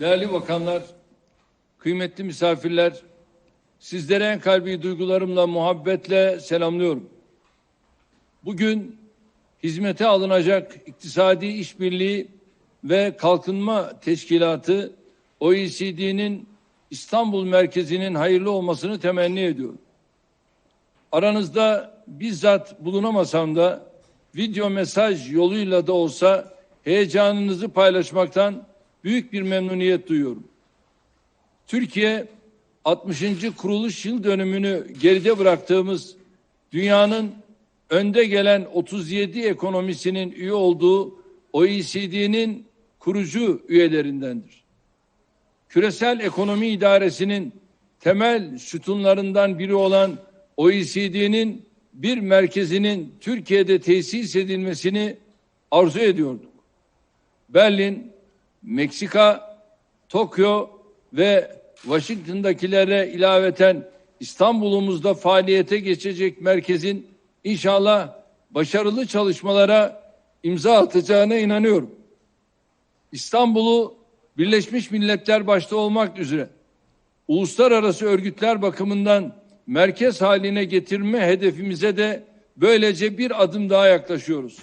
Değerli bakanlar, kıymetli misafirler, sizlere en kalbi duygularımla, muhabbetle selamlıyorum. Bugün hizmete alınacak İktisadi İşbirliği ve Kalkınma Teşkilatı OECD'nin İstanbul merkezinin hayırlı olmasını temenni ediyorum. Aranızda bizzat bulunamasam da video mesaj yoluyla da olsa heyecanınızı paylaşmaktan büyük bir memnuniyet duyuyorum. Türkiye 60. kuruluş yıl dönümünü geride bıraktığımız dünyanın önde gelen 37 ekonomisinin üye olduğu OECD'nin kurucu üyelerindendir. Küresel Ekonomi İdaresi'nin temel sütunlarından biri olan OECD'nin bir merkezinin Türkiye'de tesis edilmesini arzu ediyorduk. Berlin, Meksika, Tokyo ve Washington'dakilere ilaveten İstanbul'umuzda faaliyete geçecek merkezin inşallah başarılı çalışmalara imza atacağına inanıyorum. İstanbul'u Birleşmiş Milletler başta olmak üzere uluslararası örgütler bakımından merkez haline getirme hedefimize de böylece bir adım daha yaklaşıyoruz.